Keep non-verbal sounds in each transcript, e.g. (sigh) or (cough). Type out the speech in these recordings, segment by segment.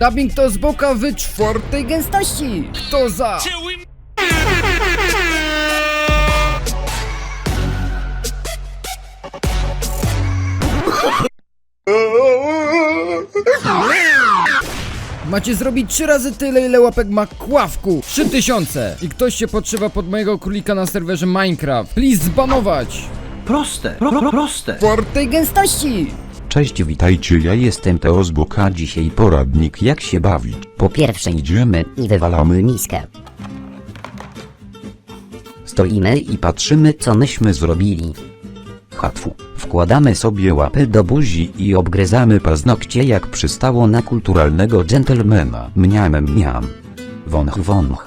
Dubbing to z boka w czwartej gęstości. Kto za? Macie zrobić trzy razy tyle, ile łapek ma kławku. 3000. I ktoś się podszywa pod mojego królika na serwerze Minecraft. Please zbanować. Proste, pro, pro, proste. Czwartej gęstości. Cześć, witajcie, ja jestem Teo z Boka, dzisiaj poradnik jak się bawić. Po pierwsze idziemy i wywalamy miskę. Stoimy i patrzymy co myśmy zrobili. Hatfu. Wkładamy sobie łapy do buzi i obgryzamy paznokcie jak przystało na kulturalnego dżentelmena. Mniam mniam. Wąch wąch.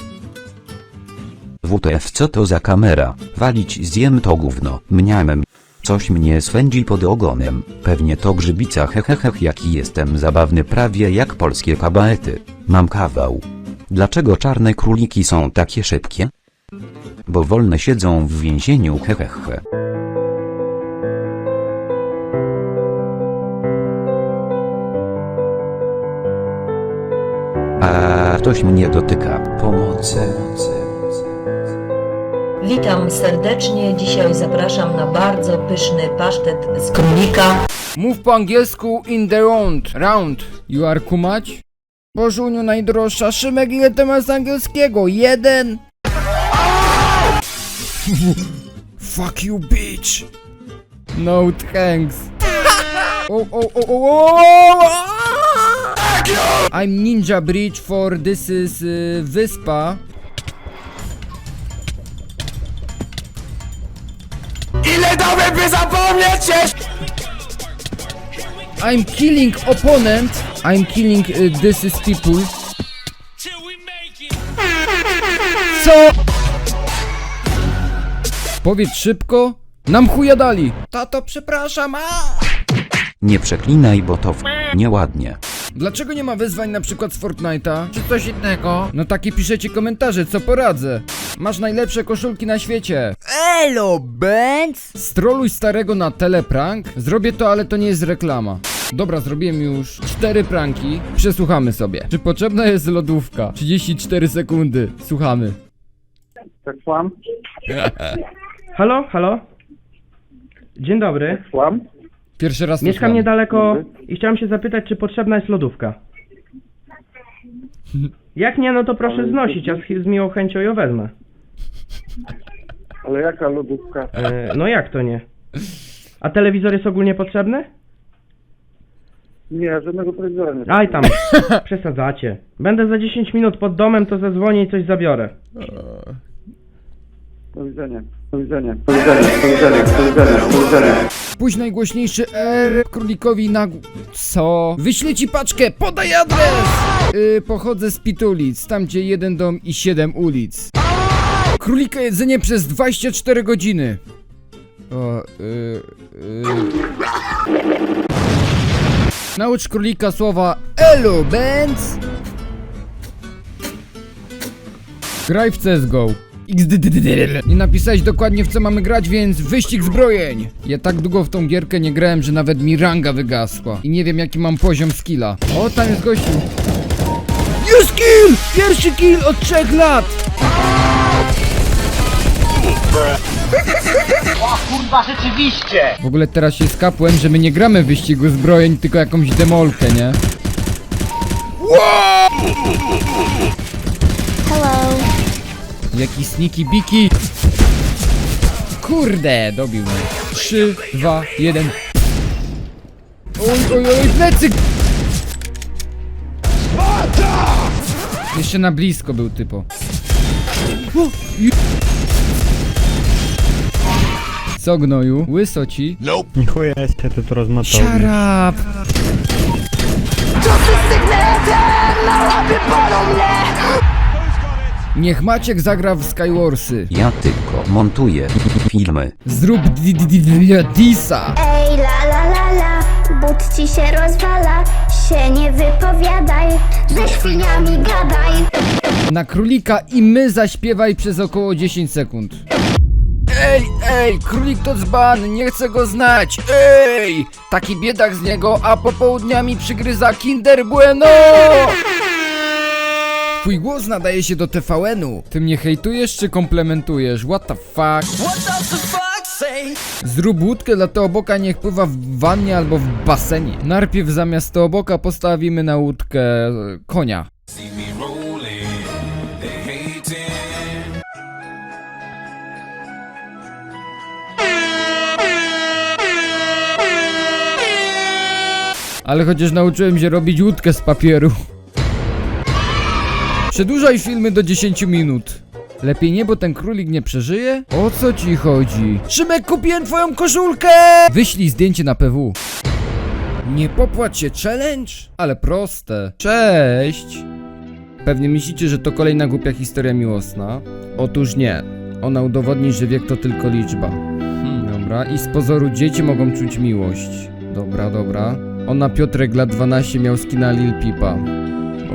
WTF co to za kamera? Walić zjem to gówno. Mniamem. Coś mnie swędzi pod ogonem. Pewnie to grzybica hehehech jaki jestem zabawny prawie jak polskie kabaety. Mam kawał. Dlaczego czarne króliki są takie szybkie? Bo wolne siedzą w więzieniu hehehe. A ktoś mnie dotyka. Pomocy. Witam serdecznie. Dzisiaj zapraszam na bardzo pyszny pasztet z królika. Mów po angielsku in the round. Round. You are kumać? Bożuniu najdroższa. Szymek ile ty masz z angielskiego? Jeden. (laughs) Fuck you bitch. No thanks. (laughs) Oh, oh, oh. I'm Ninja Bridge for this is y, wyspa. I'm killing opponent. I'm killing uh, this is people. Co? Powiedz szybko. Nam chuja dali. Tato, przepraszam. A! Nie przeklinaj, bo to w... nieładnie. Dlaczego nie ma wyzwań na przykład z Fortnite'a? Czy coś innego? No takie piszecie komentarze, co poradzę. Masz najlepsze koszulki na świecie. Elo, Benz! Stroluj starego na teleprank. Zrobię to, ale to nie jest reklama. Dobra, zrobiłem już cztery pranki. Przesłuchamy sobie. Czy potrzebna jest lodówka? 34 sekundy. Słuchamy. Tak, słucham, (laughs) Halo, halo. Dzień dobry. słucham. Pierwszy raz to Mieszkam słucham. niedaleko i chciałem się zapytać, czy potrzebna jest lodówka. Jak nie, no to proszę znosić, ja z, z miłą chęcią ją wezmę. Ale jaka lodówka? E, no jak to nie? A telewizor jest ogólnie potrzebny? Nie, żadnego telewizora nie. Aj tam, przesadzacie. Będę za 10 minut pod domem, to zadzwonię i coś zabiorę. Do widzenia. Do widzenia. Do widzenia. Do widzenia. Do widzenia. Do widzenia. Pójdź najgłośniejszy R królikowi na... Co? Wyślę ci paczkę, podaj adres! Yy, pochodzę z Pitulic, tam gdzie jeden dom i siedem ulic. Królika jedzenie przez 24 godziny. O, yy, yy. Naucz królika słowa Elo, Benz! Graj w CSGO. Nie napisałeś dokładnie w co mamy grać, więc wyścig zbrojeń! Ja tak długo w tą gierkę nie grałem, że nawet mi ranga wygasła. I nie wiem jaki mam poziom skilla. O, tam jest gościu. Jest kill! Pierwszy kill od trzech lat! Kurwa, rzeczywiście! W ogóle teraz się skapłem, że my nie gramy w wyścigu zbrojeń, tylko jakąś demolkę, nie? Hello. Jaki sneaky biki! Kurde, dobił mnie. 3, 2, 1. Oj, oj, oj, plecy! Jeszcze na blisko był typo. Co gnoju? Łyso ci? Chuja się to rozmatał. Szarap! Niech Maciek zagra w Skywarsy. Ja tylko montuję filmy. Zrób di- di- di- di- disa. Ej, la la la la, but ci się rozwala, się nie wypowiadaj, ze świniami gadaj. Na królika i my zaśpiewaj przez około 10 sekund. Ej, ej, królik to dzban, nie chcę go znać, ej! Taki biedak z niego, a popołudniami przygryza Kinder Bueno! Twój głos nadaje się do TVN-u. Ty mnie hejtujesz czy komplementujesz? What the fuck? Zrób łódkę dla Teoboka, niech pływa w wannie albo w basenie. Najpierw zamiast Teoboka postawimy na łódkę e, konia. Ale chociaż nauczyłem się robić łódkę z papieru. Przedłużaj filmy do 10 minut. Lepiej nie, bo ten królik nie przeżyje? O co ci chodzi? Szymek, kupiłem twoją koszulkę! Wyślij zdjęcie na PW. Nie popłacz się, challenge? Ale proste. Cześć! Pewnie myślicie, że to kolejna głupia historia miłosna. Otóż nie. Ona udowodni, że wiek to tylko liczba. Hmm, dobra. I z pozoru dzieci mogą czuć miłość. Dobra, dobra. Ona Piotrek lat 12 miał skina Lil Pipa.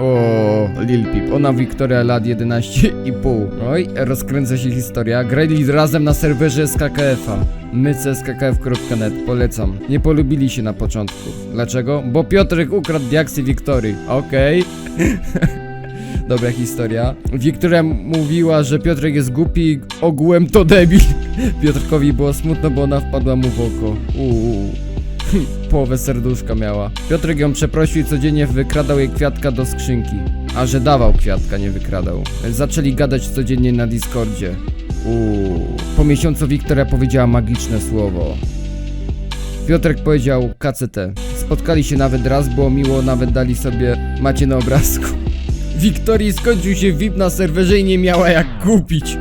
O, Lil Pip. Ona Wiktoria lat 11,5. Oj, rozkręca się historia. Grali razem na serwerze SKKF-a. My skkkf.net, polecam. Nie polubili się na początku. Dlaczego? Bo Piotrek ukradł diaksy Wiktorii. Okej. (laughs) Dobra historia. Wiktoria mówiła, że Piotrek jest głupi, ogółem to debil. (laughs) Piotrkowi było smutno, bo ona wpadła mu w oko. Uuu. (laughs) Połowę serduszka miała. Piotrek ją przeprosił i codziennie wykradał jej kwiatka do skrzynki. A że dawał kwiatka, nie wykradał. Zaczęli gadać codziennie na Discordzie. Uuu. Po miesiącu Wiktoria powiedziała magiczne słowo. Piotrek powiedział KCT. Spotkali się nawet raz, było miło, nawet dali sobie macie na obrazku. (laughs) Wiktorii skończył się VIP na serwerze i nie miała jak kupić.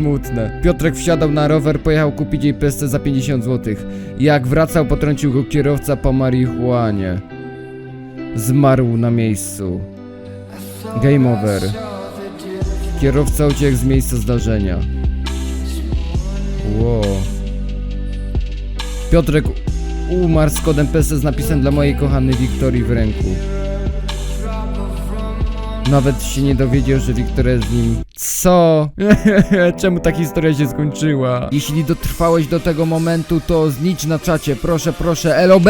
Smutne. Piotrek wsiadał na rower, pojechał kupić jej pesce za 50 zł. Jak wracał, potrącił go kierowca po marihuanie. Zmarł na miejscu. Game over. Kierowca uciekł z miejsca zdarzenia. Wow. Piotrek umarł z kodem PESE z napisem dla mojej kochanej Wiktorii w ręku. Nawet się nie dowiedział, że Wiktoria z nim. Co? (laughs) Czemu ta historia się skończyła? Jeśli dotrwałeś do tego momentu, to znicz na czacie. Proszę, proszę, Elo!